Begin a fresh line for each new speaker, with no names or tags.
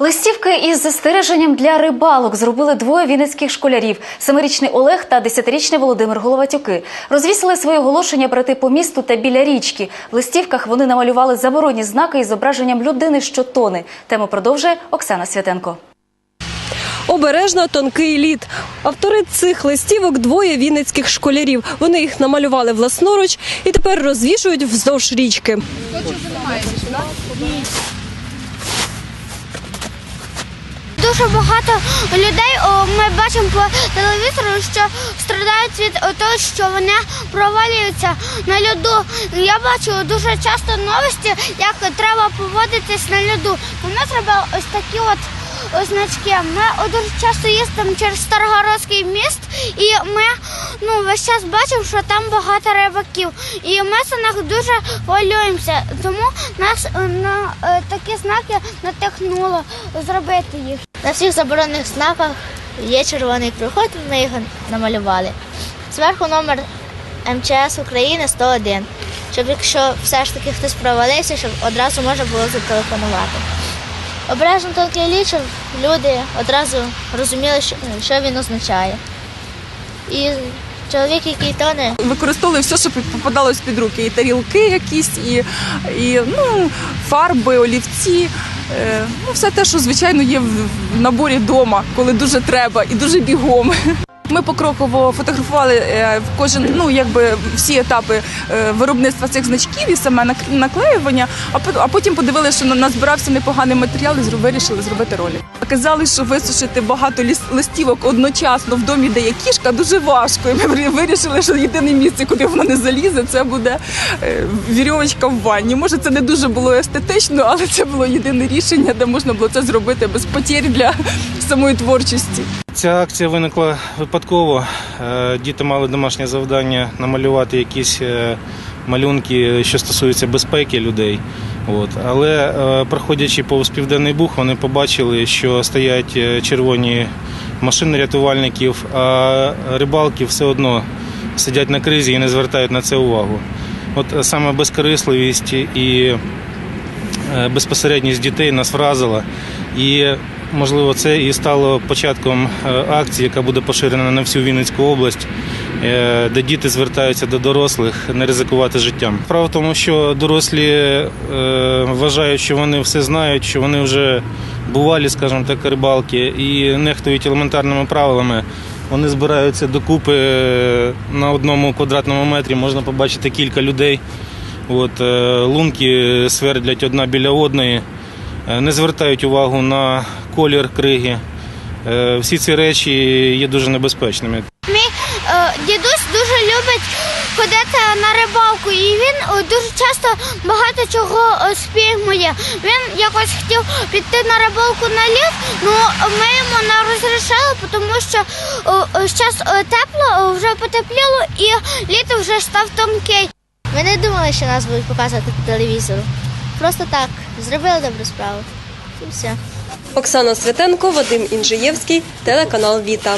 Листівки із застереженням для рибалок зробили двоє вінницьких школярів: семирічний Олег та десятирічний Володимир Головатюки. Розвісили свої оголошення брати по місту та біля річки. В листівках вони намалювали заборонні знаки із зображенням людини, що тоне. Тему продовжує Оксана Святенко.
Обережно тонкий лід. Автори цих листівок двоє вінницьких школярів. Вони їх намалювали власноруч і тепер розвішують вздовж річки.
Дуже багато людей ми бачимо по телевізору, що страдають від того, що вони провалюються на льоду. Я бачу дуже часто новості, як треба поводитись на льоду. Тому треба ось такі от значки. Ми дуже часто їздимо через Старогородський міст, і ми ну весь час бачимо, що там багато рибаків. І ми за них дуже хвилюємося. Тому нас е, на е, такі знаки натихнуло зробити їх.
На всіх заборонених знаках є червоний проход, ми його намалювали. Зверху номер МЧС України 101, щоб якщо все ж таки хтось провалився, щоб одразу можна було зателефонувати. Обережно тонкий щоб люди одразу розуміли, що, він означає. І чоловік, який тоне,
використовували все, що попадалось під руки. І тарілки якісь, і, і ну, фарби, олівці. Е, ну, все те, що звичайно є в, наборі вдома, коли дуже треба і дуже бігом. Ми покроково фотографували е, в кожен, ну якби всі етапи е, виробництва цих значків і саме нак- наклеювання, а, по- а потім подивилися, що на- назбирався непоганий матеріал і вирішили зробити ролик. Казали, що висушити багато листівок одночасно в домі, де є кішка, дуже важко. І ми вирішили, що єдине місце, куди воно не залізе, це буде е, вірьовочка в ванні. Може, це не дуже було естетично, але це було єдине рішення, де можна було це зробити без потір для самої творчості.
Ця акція виникла випадково. Е, Діти мали домашнє завдання намалювати якісь е, малюнки, що стосуються безпеки людей. От. Але е, проходячи повз південний бух, вони побачили, що стоять червоні машини рятувальників, а рибалки все одно сидять на кризі і не звертають на це увагу. От саме безкорисливість і безпосередність дітей нас вразила. І можливо це і стало початком е, акції, яка буде поширена на всю Вінницьку область, е, де діти звертаються до дорослих не ризикувати життям. Справа в тому, що дорослі е, вважають, що вони все знають, що вони вже бувалі, скажімо так, рибалки, і нехтують елементарними правилами. Вони збираються докупи е, на одному квадратному метрі, можна побачити кілька людей. От, е, лунки свердлять одна біля одної, е, не звертають увагу на колір криги. Е, Всі ці речі є дуже небезпечними.
Мій дідусь дуже любить ходити на рибалку, і він дуже часто багато чого спіймує. Він якось хотів піти на рибалку на лід, ну ми йому не розрішили, тому що зараз тепло, вже потепліло, і лід вже став тонкий.
Ми не думали, що нас будуть показувати по телевізору. Просто так, зробили добру справу. І все.
Оксана Святенко, Вадим Інжиєвський, телеканал Віта.